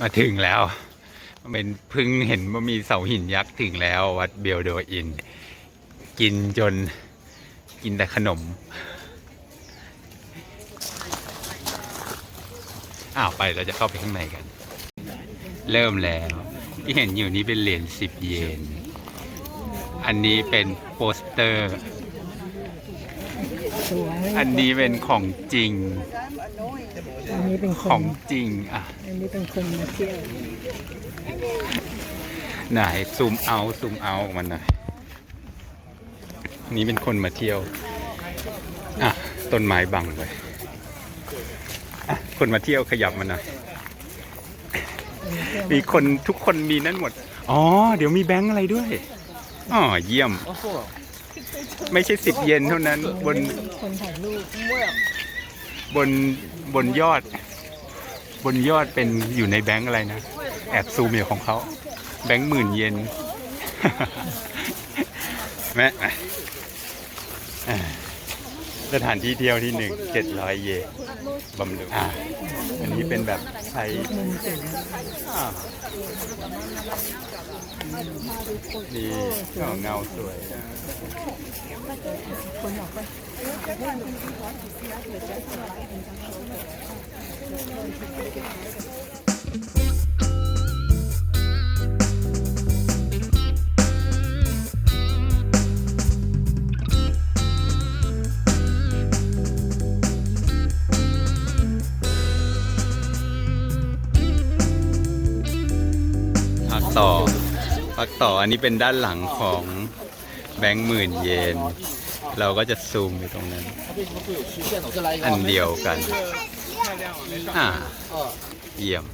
มาถึงแล้วเป็นเพึ่งเห็นว่ามีเสาหินยักษ์ถึงแล้ววัดเบียวโดอิน กินจนกินแต่ขนม อ้าวไปเราจะเข้าไปข้างในกัน เริ่มแล้ว ที่เห็นอยู่นี้เป็นเหรียญสิบเยน อันนี้เป็นโปสเตอร์ สวยอันนี้เป็นของจริง อันนี้เป็นคขอนงจริงอะอันนี้เป็นคนมาเที่ยวไหนซูมเอาซูมเอามันหน่อยนี่เป็นคนมาเที่ยวอะต้นไม้บังเลยอะคนมาเที่ยวขยับมาหน่อยมีคนทุกคนมีนั่นหมด อ๋อ เดี๋ยวมีแบงค์อะไรด้วยอ๋อเยี่ยม ไม่ใช่สิบเยนเท่านั้นบนคนถ่ายรูปบนบนยอด บนยอดเป็นอยู่ในแบงค์อะไรนะ แอบซูมอยู่ของเขา แบงค์หมื่นเยนแม่สถานที่เที่ยวที่หนึ่งเจ็ดร้อยเยน บำรุงอ่าอันนี้เป็นแบบใช้มุมสวยอ่านี่ก็เงาสวยนะคนออกไป พักต่ออันนี้เป็นด้านหลังของแบงค์หมื่นเยน เราก็จะซูมไปตรงนั้น อันเดียวกัน อ่า เยี่ยม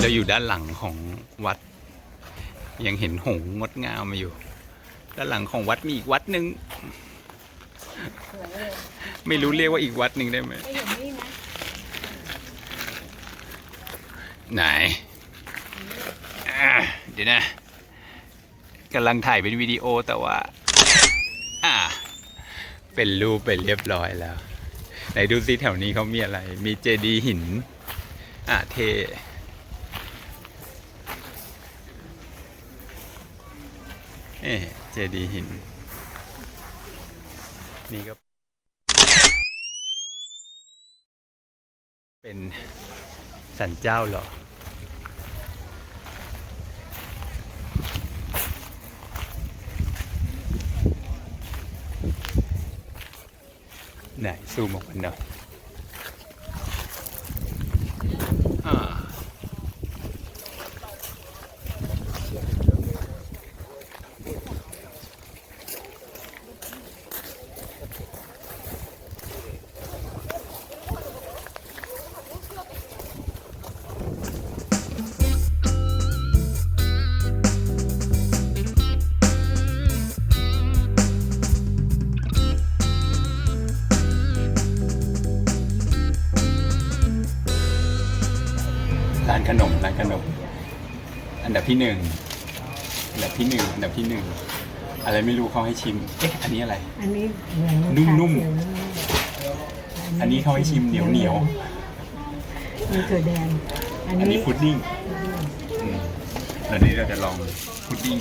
นี่เราอยู่ด้านหลังของวัด ยังเห็นหงงดงามมาอยู่ ด้านหลังของวัดมีอีกวัดหนึ่งไม่รู้เรียกว่าอีกวัดหนึ่งได้ไหมไหนอ่าเดี๋ยวนะกำลังถ่ายเป็นวิดีโอแต่ว่า อ่า เป็นรูปไปเรียบร้อยแล้ว ไหนดูซิแถวนี้เขามีอะไร มีเจดีย์หิน อ่าเท เอ๊เจดีย์หิน นี่ก็เป็นสันเจ้าเหรอไหนซูมออกมาหน่อยานขนมร้านขนม อันดับที่หนึ่งอันดับที่หนึ่งอันดับที่หนึ่งอะไรไม่รู้เขาให้ชิมเอ๊ะอันนี้อะไร อันนี้เหมือนนุ่มๆชาเขียวอันนี้เขาให้ชิมเหนียวเหนียวมีถั่วแดง อันๆอันนี้นี้พุดดิ้งอืมแล้วนี้เราจะลองพุดดิ้ง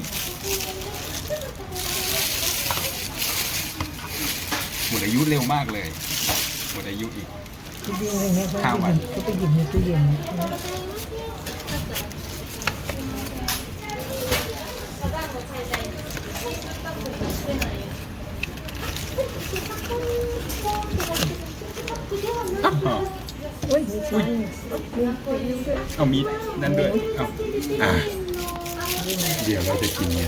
หมดอายุเร็วมากเลยหมดอายุอีก ที่ดีเลยเนี่ยเขาห้าไปวัหนยิบเขาไปหยิบในตู้เย็น อ๋อโอ้ยเอามีดนั่นด้วยเอาอะเดี๋ยวเราจะกินเนี่ย